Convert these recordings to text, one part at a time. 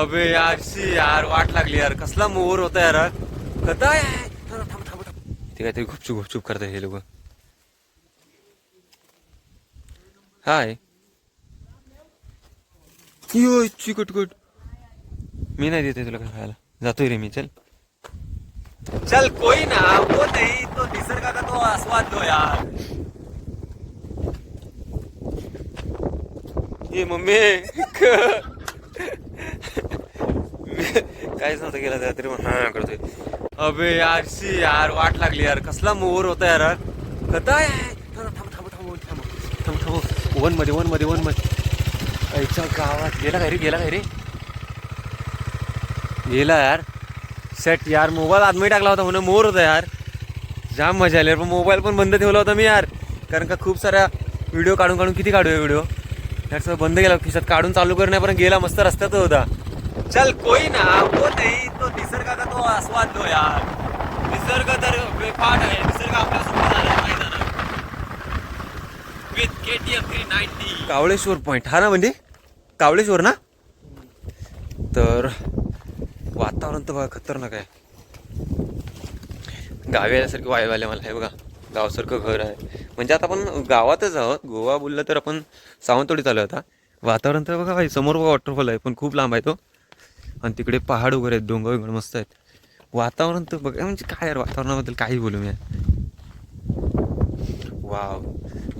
अबे यार शी यार वाट लागली यार. कसला मोर होता यार थांब ते काहीतरी गुपचूप गुपचूप करतात हे लोक. हाय. यो चिकटकट मी नाही देते तुला काय खायला. जातोय रे मी चल. चल कोई ना वो नहीं तो निसर्गाचा तो आस्वाद लो यार. ए मम्मी काहीच नव्हतं केलं त्या तरी मग हा करतोय. अबे यार सी यार वाट लागली यार. कसला मोर होता यार कथा थांब थांब थांब थांब थांब. थांब वनमध्ये वनमध्ये वनमध्ये. आईच्या गावात. गेला काय रे गेला काय रे? गेला यार. सेट यार मोबाईल आदमी टाकला होता म्हणून मोर होता यार. जाम मजा आली यार. पण मोबाईल पण बंद ठेवला होता मी यार. कारण का खूप साऱ्या व्हिडिओ काढून काढून किती काढूया व्हिडिओ यार बंद केला. खिशात काढून चालू करण्यापर्यंत गेला मस्त रस्त्यात होता. चल कोई ना वो नाही तो निसर्गाचा तो आस्वाद लो यार। निसर्ग तर बेफाट आहे निसर्ग आपल्यासोबत आला नाही जाणार with K T F three ninety Kavleshwar point हा ना म्हणजे? कावळेश्वर ना? तर वातावरण तर बघा खतरनाक आहे. गावी आल्यासारखं वाईब आले मला हे बघा. गावासारखं घर आहे. म्हणजे आता आपण गावातच आहोत. गोवा बोललं तर आपण सावंतवाडीत आलो आता. वातावरण तर बघा समोर बघा वॉटरफॉल आहे पण खूप लांब आहे तो. आणि तिकडे पहाड वगैरे आहेत डोंगर वगैरे मस्त आहेत. वातावरण तर बघा म्हणजे काय यार वातावरणाबद्दल काही बोलू मी. वाव.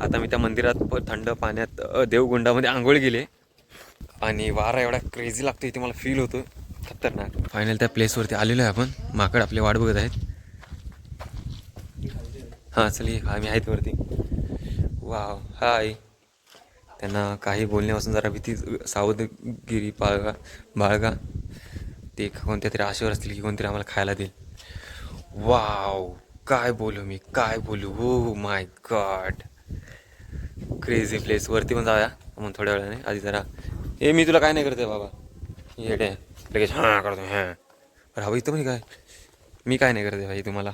आता मी त्या मंदिरात थंड पाण्यात देवगुंडामध्ये आंघोळ गेले आणि वारा एवढा क्रेझी लागतो इथे मला फील होतो खतरनाक. फायनल त्या प्लेसवरती आलेलो आहे आपण. माकड आपले वाट बघत आहेत. हां चल ये. मी आहेत वरती. वाव. हाय त्यांना काही बोलण्यापासून जरा भीती सावधगिरी बाळगा बाळगा. ते कोणत्या तरी आशेवर असतील की कोणतरी आम्हाला खायला देईल. वाव काय बोलू मी काय बोलू? हो माय गॉड क्रेझी प्लेस वरती पण जाऊया मग थोड्या वेळाने. आधी जरा ए मी तुला काय नाही करते बाबा. येडे लगेच हां करतो हां. बरं हवं इथं पण काय? मी काय नाही करते भाई तुम्हाला.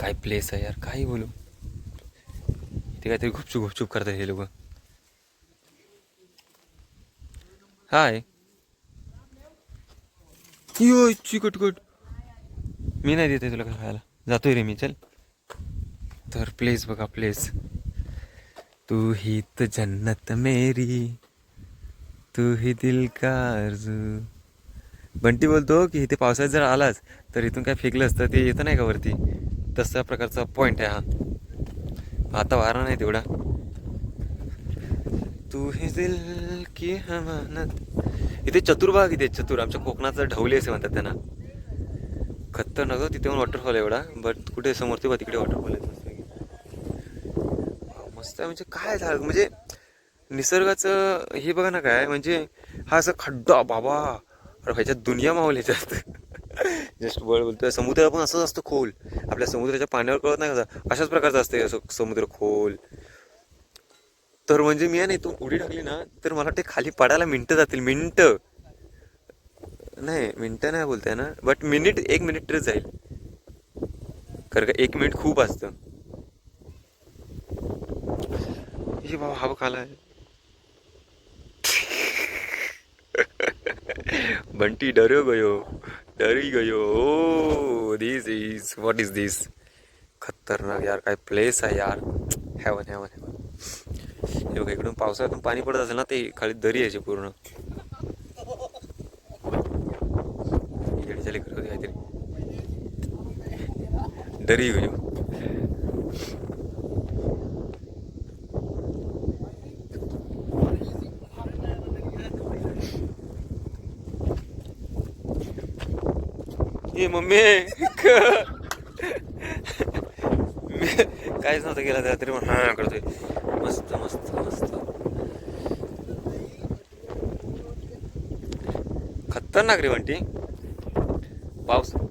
काय प्लेस आहे यार काही बोलू? इथे काहीतरी गुपचूप गुपचूप करतात हे लोक. हाय. यो चिकटकट मी नाही देते तुला काय खायला. जातोय रे मी चल. तर प्लेस बघा प्लेस तू ही तो जन्नत मेरी. तू ही दिल का अर्जू बंटी बोलतो की इथे पावसाळ्यात जर आलास तर इथून काय फेकलं असतं ते येतं नाही का वरती? तसा प्रकारचा पॉइंट आहे हा. आता वारा नाही तेवढा. तू हे दिल की हमानत इथे चतुर्भाग इथे चतुर. आमच्या कोकणाचं ढवली असे म्हणतात त्यांना. खतरनाक हो, तिथे पण वॉटरफॉल आहे एवढा बट कुठे समोर ते तिकडे वॉटरफॉल आहे. मस्त आहे. म्हणजे काय झालं? म्हणजे निसर्गाचं हे बघा ना काय म्हणजे हा असं खड्डा बाबा. अरे ह्याच्यात दुनिया मावल ह्याच्यात जस्ट वर्ड बोलतोय. समुद्र पण असंच असतं खोल. आपल्या समुद्राच्या पाण्यावर कळत नाही का? अशाच प्रकारचं असतं असं समुद्र खोल. तर म्हणजे मी नाही तू उडी टाकली ना तर मला वाटते खाली पडायला मिनटं जातील मिनटं. नाही मिनटं नाही बोलताय ना बट मिनिट एक मिनिट तरी जाईल. कारण का एक मिनिट खूप असतं. हे बाबा हा खाला बंटी डरो गयो डरी गयो. ओ this is what is this खतरनाक यार काय प्लेस आहे यार. हॅवन हॅवन हॅवन हे बघा इकडून पावसाळ्यातून पाणी पडत असेल ना ते खाली दरी यायची पूर्ण. काहीतरी. दरी घेऊ ए मम्मी! काहीच नव्हतं गेला तरी मग हा करतोय. मस्त मस्त. खतरनाक रे बंटी पाऊस. हो,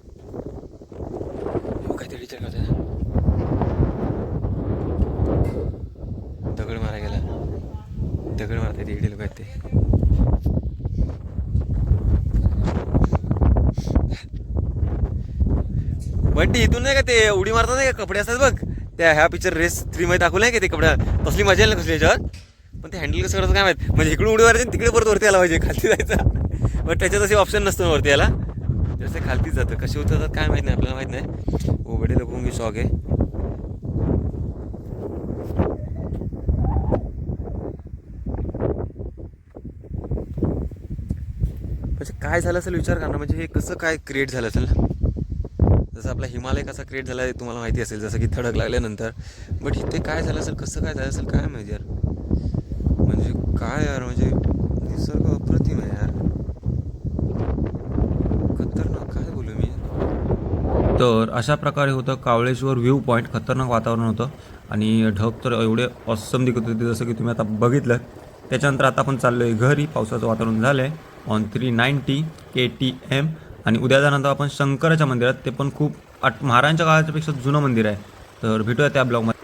काहीतरी विचार करतोय. दगड मारा गेला. दगड मारता येते इकडे लोक आहेत ते. बंटी इथून नाही का ते उडी मारतात नाही का? कपडे असतात बघ. त्या ह्या पिक्चर रेस थ्री मध्ये दाखवलं नाही का ते कपड्या तसली मजा येईल ना कसली याच्यावर? पण ते हँडल कसं करायचं काय माहीत? म्हणजे इकडून उडी मारायची तिकडे परत वरती आला पाहिजे. खाली जायचा. बट त्याच्यात असे ऑप्शन नसतं वरती याला. जसे खालतीच जातं. कसे उतरतात काय माहीत नाही आपल्याला माहीत नाही. उघडे लपून मी की आहे. म्हणजे काय झालं असेल विचार करणार. म्हणजे हे कसं काय क्रिएट झालं असेल? जसं आपला हिमालय कसा क्रिएट झाला आहे तुम्हाला माहिती असेल. जसं की थडक लागल्यानंतर. बट इथे काय झालं असेल कसं काय झालं असेल काय माहिती यार. म्हणजे काय यार म्हणजे निसर्ग अप्रतिम आहे यार. खतरनाक काय बोलू मी? तर अशा प्रकारे होतं कावळेश्वर व्ह्यू पॉईंट खतरनाक वातावरण होतं. आणि ढग तर एवढे ऑसम दिखत होते जसं की तुम्ही आता बघितलं. त्याच्यानंतर आता आपण चाललो आहे घरी. पावसाचं वातावरण झालं आहे on three ninety K T M आणि उद्या जाणार आपण शंकराच्या मंदिरात. ते पण खूप आठ महाराजांच्या काळाच्यापेक्षा जुनं मंदिर आहे. तर भेटूया त्या ब्लॉगमध्ये